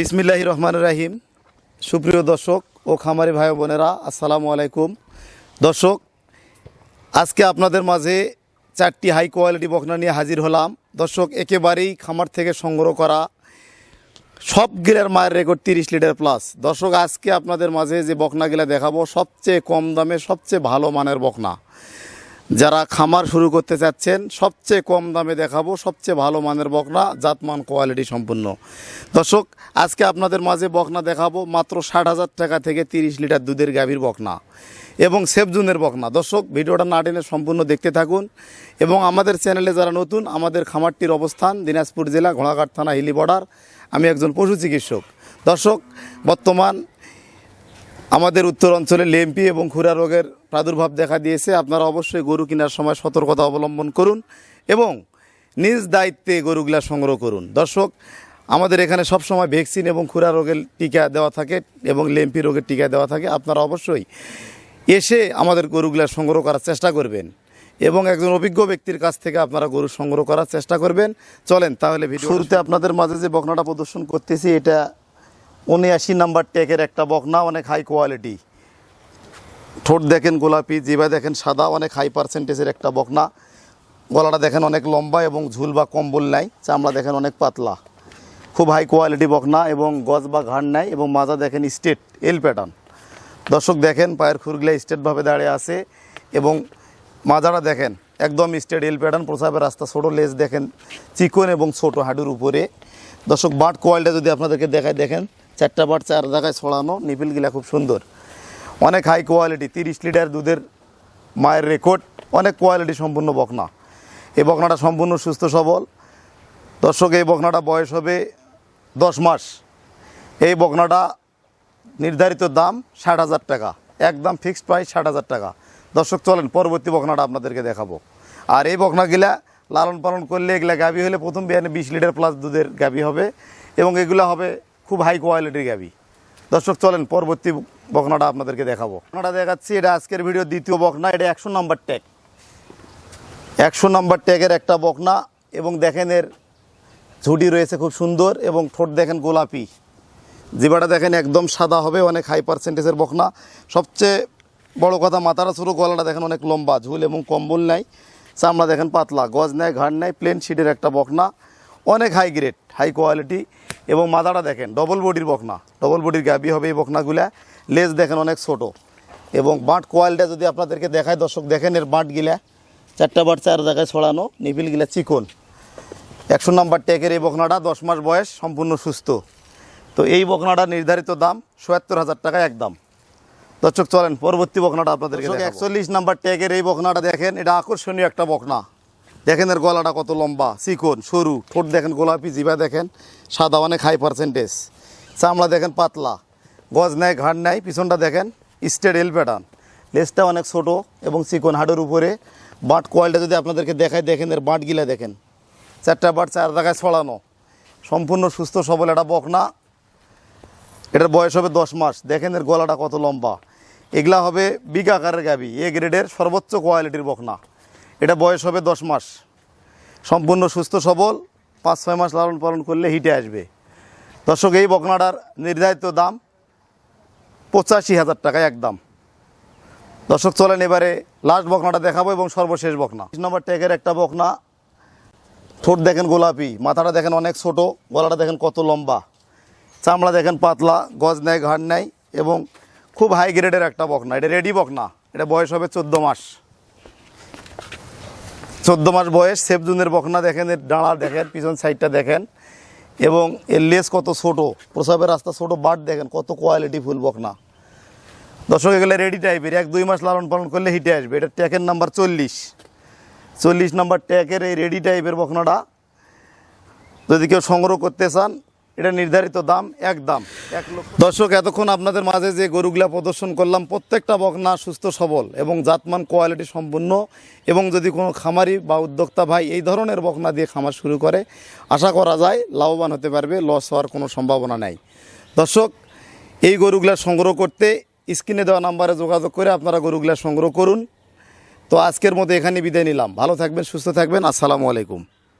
বিসমিল্লাহ রহমান রাহিম। সুপ্রিয় দর্শক ও খামারি ভাই বোনেরা, আসসালামু আলাইকুম। দর্শক, আজকে আপনাদের মাঝে চারটি হাই কোয়ালিটি বকনা নিয়ে হাজির হলাম। দর্শক, একেবারেই খামার থেকে সংগ্রহ করা সব গিলার মায়ের রেকর্ড তিরিশ লিটার প্লাস। দর্শক, আজকে আপনাদের মাঝে যে বকনাগুলা দেখাবো, সবচেয়ে কম দামে সবচেয়ে ভালো মানের বকনা। যারা খামার শুরু করতে চাচ্ছেন, সবচেয়ে কম দামে দেখাবো, সবচেয়ে ভালো মানের বকনা, জাতমান কোয়ালিটি সম্পূর্ণ। দর্শক, আজকে আপনাদের মাঝে বকনা দেখাবো, মাত্র ষাট হাজার টাকা থেকে তিরিশ লিটার দুধের গাভীর বকনা এবং সেফজুনের বকনা। দর্শক, ভিডিওটা না টেনে সম্পূর্ণ দেখতে থাকুন এবং আমাদের চ্যানেলে যারা নতুন, আমাদের খামারটির অবস্থান দিনাজপুর জেলা ঘোড়াঘাট থানা হিলি বর্ডার। আমি একজন পশু চিকিৎসক। দর্শক, বর্তমান আমাদের উত্তর অঞ্চলে লেম্পি এবং খুরা রোগের প্রাদুর্ভাব দেখা দিয়েছে, আপনারা অবশ্যই গরু কেনার সময় সতর্কতা অবলম্বন করুন এবং নিজ দায়িত্বে গরুগুলা সংগ্রহ করুন। দর্শক, আমাদের এখানে সবসময় ভ্যাকসিন এবং খুরা রোগের টিকা দেওয়া থাকে এবং লেম্পি রোগের টিকা দেওয়া থাকে। আপনারা অবশ্যই এসে আমাদের গরুগুলা সংগ্রহ করার চেষ্টা করবেন এবং একজন অভিজ্ঞ ব্যক্তির কাছ থেকে আপনারা গরু সংগ্রহ করার চেষ্টা করবেন। চলেন তাহলে শুরুতে আপনাদের মাঝে যে বকনাটা প্রদর্শন করতেছি, এটা উনআশি নাম্বার টেকের একটা বকনা, অনেক হাই কোয়ালিটি ঠোঁট দেখেন গোলাপি জিবা দেখেন সাদা, অনেক হাই পার্সেন্টেজের একটা বকনা। গলাটা দেখেন অনেক লম্বা এবং ঝুল বা কম্বল নাই, চামড়া দেখেন অনেক পাতলা। খুব হাই কোয়ালিটি বকনা এবং গজ বা ঘাড় নাই এবং মাজা দেখেন স্টেট এল প্যাটার্ন দর্শক দেখেন, পায়ের খুরগুলা স্টেটভাবে দাঁড়িয়ে আছে এবং মাজাটা দেখেন, একদম স্টেট এল প্যাটার্ন প্রসাবের রাস্তা ছোটো লেজ দেখেন, চিকন এবং ছোট হাডুর উপরে। দর্শক, বাট কোয়ালিটা যদি আপনাদেরকে দেখায়, দেখেন, চারটা বাট চার জায়গায় ছড়ানো, নিপিলগুলা খুব সুন্দর। অনেক হাই কোয়ালিটি তিরিশ লিটার দুধের মায়ের রেকর্ড অনেক কোয়ালিটি সম্পূর্ণ বকনা। এই বকনাটা সম্পূর্ণ সুস্থ, সবল। দর্শক, এই বকনাটা বয়স হবে দশ মাস। এই বকনাটা নির্ধারিত দাম ষাট হাজার টাকা। একদম ফিক্সড প্রাইস ষাট হাজার টাকা। দর্শক, চলেন, পরবর্তী বকনাটা আপনাদেরকে দেখাবো। আর এই বকনাগুলা লালন পালন করলে এগুলা গাভী হলে প্রথম বিয়ানে বিশ লিটার প্লাস দুধের গাভী হবে এবং এগুলা হবে খুব হাই কোয়ালিটির গাভী। দর্শক, চলেন, পরবর্তী বকনাটা আপনাদেরকে দেখাবো। বকনাটা দেখাচ্ছি, এটা আজকের ভিডিও দ্বিতীয় বকনা, এটা একশো নাম্বার ট্যাগ। একশো নম্বর ট্যাগের একটা বকনা, এবং দেখেন এর ঝুটি রয়েছে খুব সুন্দর, এবং ঠোঁট দেখেন গোলাপি। জিবাটা দেখেন একদম সাদা হবে, অনেক হাই পার্সেন্টেজের বকনা। সবচেয়ে বড় কথা, মাথাটা ছোটো, গলাটা দেখেন অনেক লম্বা, ঝুল এবং কম্বল নাই, চামড়া দেখেন পাতলা, গজ নেয় ঘাড় নেয় প্লেন শিটের একটা বকনা। অনেক হাই গ্রেড হাই কোয়ালিটি এবং মাথাটা দেখেন ডবল বডির বকনা ডবল বডির গাবি হবে এই বকনাগুলা। লেজ দেখেন অনেক ছোট। এবং বাঁট কোয়ালিটা যদি আপনাদেরকে দেখায় দর্শক দেখেন এর বাঁটগিলা চারটা বাট চার জায়গায় ছড়ানো নিপিলগিলা চিকন। একশো নাম্বার ট্যাগের এই বকনাটা দশ মাস বয়স সম্পূর্ণ সুস্থ। তো এই বকনাটা নির্ধারিত দাম সোয়াত্তর হাজার টাকা একদম। দর্শক চলেন পরবর্তী বকনাটা আপনাদেরকে একচল্লিশ নাম্বার ট্যাগের এই বকনাটা দেখেন এটা আকর্ষণীয় একটা বকনা। দেখেন এর গলাটা কত লম্বা, চিকন, সরু। ঠোঁট দেখেন গোলাপি জিবা দেখেন, সাদা অনেক হাই পার্সেন্টেজ চামড়া দেখেন পাতলা, গজ নেয় ঘাড় নেয় পিছনটা দেখেন স্টেট এল প্যাটার্ন লেজটা অনেক ছোট এবং চিকন হাড়ের উপরে। বাট কোয়ালিটা যদি আপনাদেরকে দেখায় দেখেন এর বাঁটগিলা দেখেন। চারটা বাট চার জায়গায় ছড়ানো। সম্পূর্ণ সুস্থ, সবল একটা বকনা। এটার বয়স হবে দশ মাস। দেখেন এর গলাটা কত লম্বা। এগুলা হবে বিগ আকারের গাবি। এ গ্রেডের সর্বোচ্চ কোয়ালিটির বকনা। এটা বয়স হবে দশ মাস। সম্পূর্ণ সুস্থ, সবল, পাঁচ, ছয় মাস লালন পালন করলে হিটে আসবে। দর্শক, এই বকনাটার নির্ধারিত দাম পঁচাশি হাজার টাকা একদম। দর্শক, চলেন এবারে লাস্ট বকনাটা দেখাবো এবং সর্বশেষ বকনা। নম্বর ট্যাগের একটা বকনা। ঠোঁট দেখেন গোলাপি, মাথাটা দেখেন অনেক ছোট, গলাটা দেখেন কত লম্বা। চামড়া দেখেন পাতলা, গজ নেয় ঘাড় নেয় এবং খুব হাই গ্রেডের একটা বকনা। এটা রেডি বকনা। এটা বয়স হবে চোদ্দ মাস। চোদ্দ মাস বয়স সেফজুনের বকনা দেখেন, এর ডাঁড়া দেখেন, পিছন সাইডটা দেখেন। এবং এর লেস কত ছোটো, প্রসাবের রাস্তা ছোটো, বাট দেখেন কত কোয়ালিটি ফুল বকনা। দর্শক, এগুলো রেডি টাইপের এক দুই মাস লালন পালন করলে হিটে আসবে। এটা ট্যাকের নাম্বার চল্লিশ। চল্লিশ নাম্বার ট্যাকের এই রেডি টাইপের বকনাটা। যদি কেউ সংগ্রহ করতে চান এটা নির্ধারিত দাম, এক দাম, এক লক্ষ। দর্শক, এতক্ষণ আপনাদের মাঝে যে গরুগুলা প্রদর্শন করলাম, প্রত্যেকটা বকনা সুস্থ, সবল এবং জাতমান কোয়ালিটি সম্পূর্ণ এবং যদি কোনো খামারি বা উদ্যোক্তা ভাই এই ধরনের বকনা দিয়ে খামার শুরু করে, আশা করা যায় লাভবান হতে পারবে, লস হওয়ার কোনো সম্ভাবনা নাই। দর্শক, এই গরুগুলা সংগ্রহ করতে স্ক্রিনে দেওয়া নাম্বারে যোগাযোগ করে আপনারা গরুগুলা সংগ্রহ করুন। তো আজকের মতো এখানে বিদায় নিলাম। ভালো থাকবেন, সুস্থ থাকবেন। আসসালামু আলাইকুম।